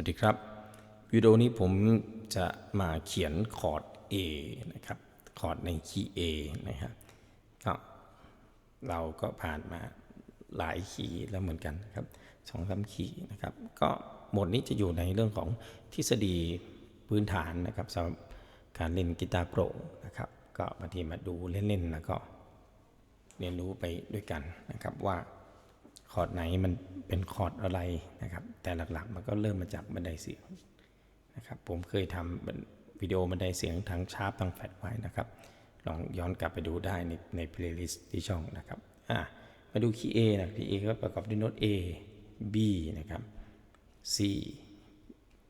วัสดีครับ วิดีโอนี้ผมจะมาเขียนคอร์ด A นะครับ คอร์ดในคีย์ A นะครับก็เราก็ผ่านมาหลายคีย์แล้วเหมือนกันนะครับสองสามคีย์นะครับ ก็หมดนี้จะอยู่ในเรื่องของทฤษฎีพื้นฐานนะครับสำหรับการเล่นกีตาร์โปร่งนะครับ ก็บางทีมาดูเล่นๆแล้วก็เรียนรู้ไปด้วยกันนะครับว่า คอร์ดไหนมันเป็นคอร์ดอะไรนะครับ แต่หลักๆมันก็เริ่มมาจากบันไดเสียงนะครับ ผมเคยทำวิดีโอบันไดเสียงทั้งชาร์ปทั้งแฟลตไว้นะครับ ลองย้อนกลับไปดูได้ในในเพลย์ลิสต์ที่ช่องนะครับอะมาดูคีย์ A นะคีย์ A ก็ประกอบด้วยโน้ต A B นะครับ C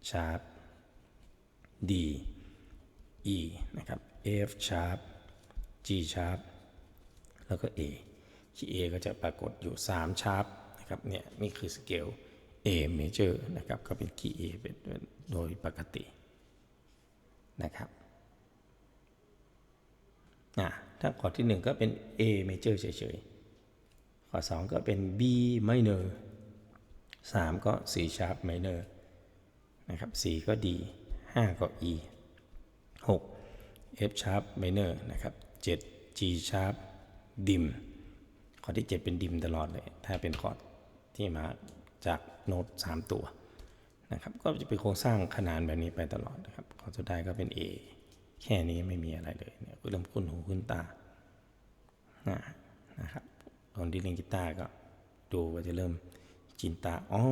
sharp D E นะครับ F sharp G sharp แล้วก็ A คีย์ A ก็จะปรากฏอยู่3ชาร์ปนะครับเนี่ยนี่คือสเกล A major นะครับก็เป็นคีย์ A เป็นโดยปกตินะครับถ้าคอที่ 1 ก็เป็น A major เฉยๆคอ2 ก็เป็น B minor 3 ก็ C sharp minor นะครับ4ก็ D 5 ก็ E 6 F sharp minor นะครับ7 G sharp ดิ คอร์ดที่ 7 เป็นดิมตลอดเลย ถ้าเป็นคอร์ดที่มาจากโน้ต3 ตัวนะครับ ก็จะเป็นโครงสร้างขนานแบบนี้ไปตลอดนะครับคอร์ดสุดท้ายก็เป็น A แค่นี้ไม่มีอะไรเลยเนี่ยเริ่มคุ้นหูคุ้นตานะนะครับคนที่เล่นกีตาร์ก็ดูก็จะเริ่มจินตาอ๋อ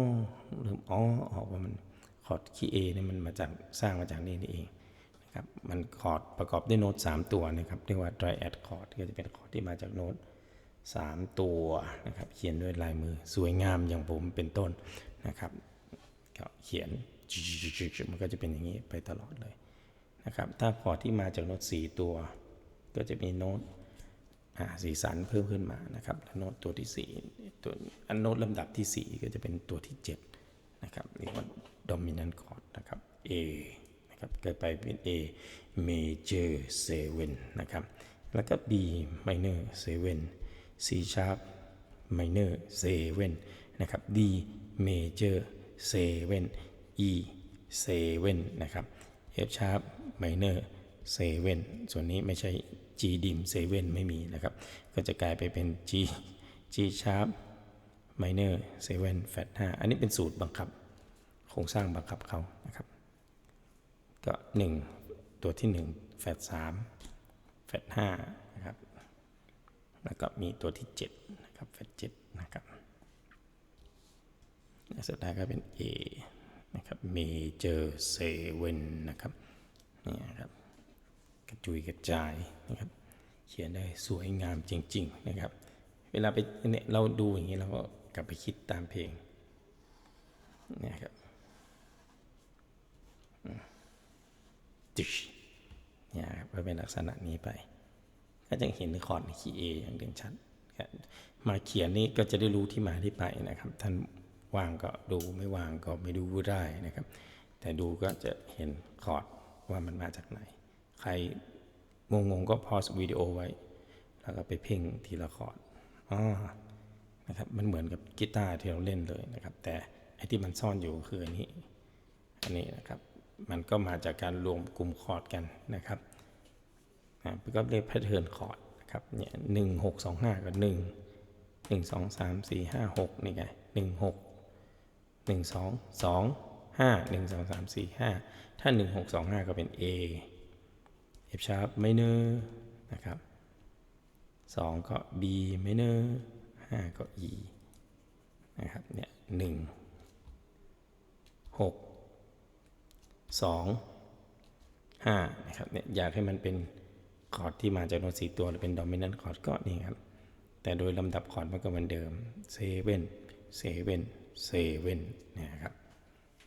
เริ่มอ๋อออกว่ามันคอร์ดคีย์ A เนี่ยมันมาจากสร้างมาจากนี่นี่เองนะครับมันคอร์ดประกอบด้วยโน้ต3 ตัวนะครับเรียกว่า triad chord ก็จะเป็นคอร์ดที่มาจากโน้ต 3 ตัวนะครับเขียนด้วยลายมือสวยงามอย่างผมเป็นต้นนะครับก็เขียนมันก็จะเป็นอย่างนี้ไปตลอดเลยนะครับถ้าคอร์ดที่มาจากโน้ต4ตัว ก็จะมีโน้ตสีสันเพิ่มขึ้นมานะครับและโน้ตตัวที่4ตัวอันโน้ตลำดับที่ 4 ก็จะเป็นตัวที่ 7 นะครับเรียกว่า dominant chord นะครับ A นะครับเกิดไปเป็น A major 7นะครับ แล้วก็ B minor 7 C sharp minor 7นะครับ D major 7 E 7นะครับ F sharp minor 7ส่วนนี้ไม่ใช่ G dim 7ไม่มีนะครับ ก็จะกลายไปเป็น G G sharp minor 7 flat 5อันนี้เป็นสูตรบังคับ โครงสร้างบังคับเขานะครับ ก็ 1 ตัวที่1แฟด3แฟด5นะครับ แล้วก็มีตัวที่7นะครับแฟด7นะครับสุดท้ายก็เป็น A นะครับ major 7นะครับนี่ครับกระจุยกระจายนะครับเขียนได้สวยงามจริง ๆ นะครับ เวลาไปเนี่ยเราดูอย่างนี้เราก็กลับไปคิดตามเพลงเนี่ยครับจิชเนี่ยครับก็เป็นลักษณะนี้ไป ก็จะเห็นคอร์ดคีย์เออย่างเด่นชัดมาเขียนนี่ก็จะได้รู้ที่มาที่ไปนะครับ ท่านว่างก็ดูไม่ว่างก็ไม่ดูได้นะครับ แต่ดูก็จะเห็นคอร์ดว่ามันมาจากไหน ใครงงๆก็พอสวิดีโอไว้ แล้วก็ไปเพ่งทีละคอร์ดอ๋อนะครับมันเหมือนกับกีตาร์ที่เราเล่นเลยนะครับ แต่ไอ้ที่มันซ่อนอยู่คืออันนี้ อันนี้นะครับ มันก็มาจากการรวมกลุ่มคอร์ดกันนะครับ นะก็เรียแพทเทิร์นคอร์ดนะครับเนี่ยหนึ่งหกสองห้ากับหนึ่งหนึ่งสองสามสี่ห้าหกนี่ไงหนึ่งหกหนึ่งสองสองห้าหนึ่งสองสามสี่ห้าถ้าหนึ่งหกสองห้าก็เป็น A F sharp minor นะครับสองก็ B minor ห้าก็ E นะครับเนี่ยหนึ่งหกสองห้านะครับเนี่ยอยากให้มันเป็น คอร์ดที่มาจากโน้ตสี่ตัวหรือเป็นดอมิเนนต์คอร์ดก็นี่ครับ แต่โดยลำดับคอร์ดมันก็เหมือนเดิมเซเว่นเซเว่นเซเว่นเนี่ยครับ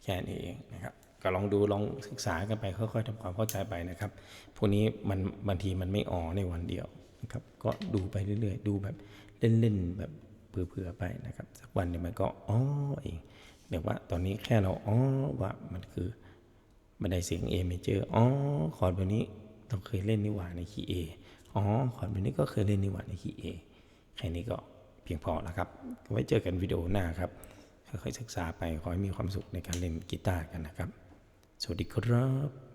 แค่นี้เองนะครับ ก็ลองดูลองศึกษากันไปค่อยๆทำความเข้าใจไปนะครับ พวกนี้มันบางทีมันไม่อ๋อในวันเดียวนะครับ ก็ดูไปเรื่อยๆ ดูแบบเล่นๆแบบเผื่อๆไปนะครับ สักวันเนี่ยมันก็อ๋อเองเดี๋ยวว่าตอนนี้แค่เราอ๋อว่ามันคือบันไดเสียง A major อ๋อคอร์ดแบบนี้ เราเคยเล่นนิวาในคีย์ A อ๋อคอร์ดแบบนี้ก็เคยเล่นนิวาในคีย์ A แค่นี้ก็เพียงพอแล้วครับ ไว้เจอกันวิดีโอหน้าครับ ค่อยๆศึกษาไป ขอให้มีความสุขในการเล่นกีตาร์กันนะครับ สวัสดีครับ